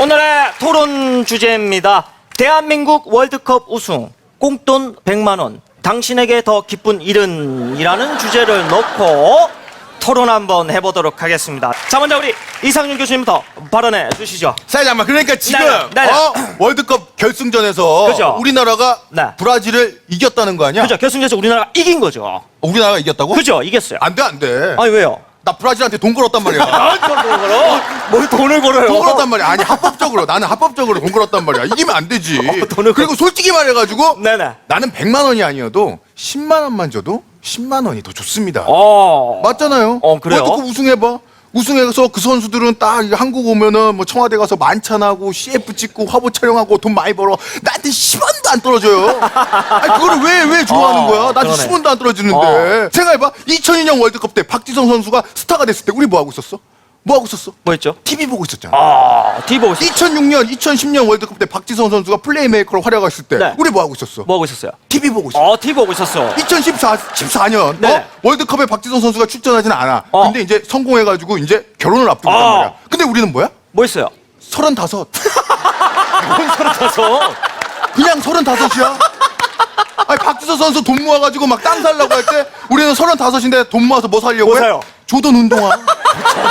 오늘의 토론 주제입니다. 대한민국 월드컵 우승, 꽁돈 100만 원, 당신에게 더 기쁜 일은? 이라는 주제를 놓고 토론 한번 해보도록 하겠습니다. 자, 먼저 우리 이상윤 교수님부터 발언해 주시죠. 자, 잠깐 그러니까 지금 네네, 네 네. 어, 월드컵 결승전에서 그죠. 우리나라가 네. 브라질을 이겼다는 거 아니야? 그죠? 결승전에서 우리나라가 이긴 거죠. 어, 우리나라가 이겼다고? 그죠? 이겼어요. 안 돼, 안 돼. 아니, 왜요? 나 브라질한테 돈 걸었단 말이야. 돈을 걸어? 뭘 돈을 걸어요? 돈 걸었단 말이야. 아니, 합법적으로. 나는 합법적으로 돈 걸었단 말이야. 이기면 안 되지. 돈을 그리고 솔직히 말해가지고 네네. 나는 100만 원이 아니어도 10만 원만 줘도 10만 원이 더 좋습니다. 어. 맞잖아요. 어, 그래요? 월드컵 우승해봐. 우승해서 그 선수들은 딱 한국 오면은 뭐 청와대 가서 만찬하고 CF 찍고 화보 촬영하고 돈 많이 벌어. 나한테 10원도 안 떨어져요. 아니 그거를 왜 왜 좋아하는 어, 거야? 나한테 그러네. 10원도 안 떨어지는데. 생각해봐. 2002년 월드컵 때 박지성 선수가 스타가 됐을 때 우리 뭐 하고 있었어? 뭐 하고 있었어? 뭐 했죠? TV 보고 있었잖아. 아, TV 보고 있었어요. 2006년, 2010년 월드컵 때 박지성 선수가 플레이메이커로 활약했을 때 네. 우리 뭐 하고 있었어? 뭐 하고 있었어요? TV 보고 있었어. 어, TV 보고 있었어. 2014, 14년 네. 어? 월드컵에 박지성 선수가 출전하지는 않아. 어. 근데 이제 성공해가지고 이제 결혼을 앞두고 있단 어. 말이야. 근데 우리는 뭐야? 뭐 했어요? 서른다섯. 뭔 소리? 그냥 서른다섯이야. 아니 박지성 선수 돈 모아가지고 막 땅 살라고 할 때 우리는 서른다섯인데 돈 모아서 뭐 살려고 뭐 해? 사요? 조던 운동화. 그래.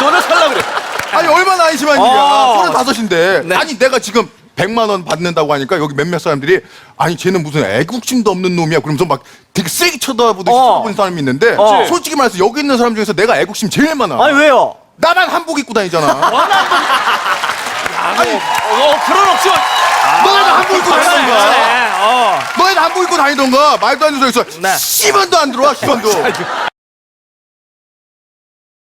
아니 얼마나 안심한 어. 일이야. 서른 다섯인데. 네. 아니 내가 지금 100만 원 받는다고 하니까 여기 몇몇 사람들이 아니 쟤는 무슨 애국심도 없는 놈이야. 그러면서 막 되게 쓰레기 쳐다보듯이 어. 쳐다보는 사람이 있는데 어. 솔직히 말해서 여기 있는 사람 중에서 내가 애국심 제일 많아. 아니 왜요? 나만 한복 입고 다니잖아. 아니 어, 그런 옵션. 너네도 한복 입고 다니던가. 네, 어. 너네도 한복 입고 다니던가. 말도 안 되는 소리 있어. 네. 10원도 안 들어와 10원도.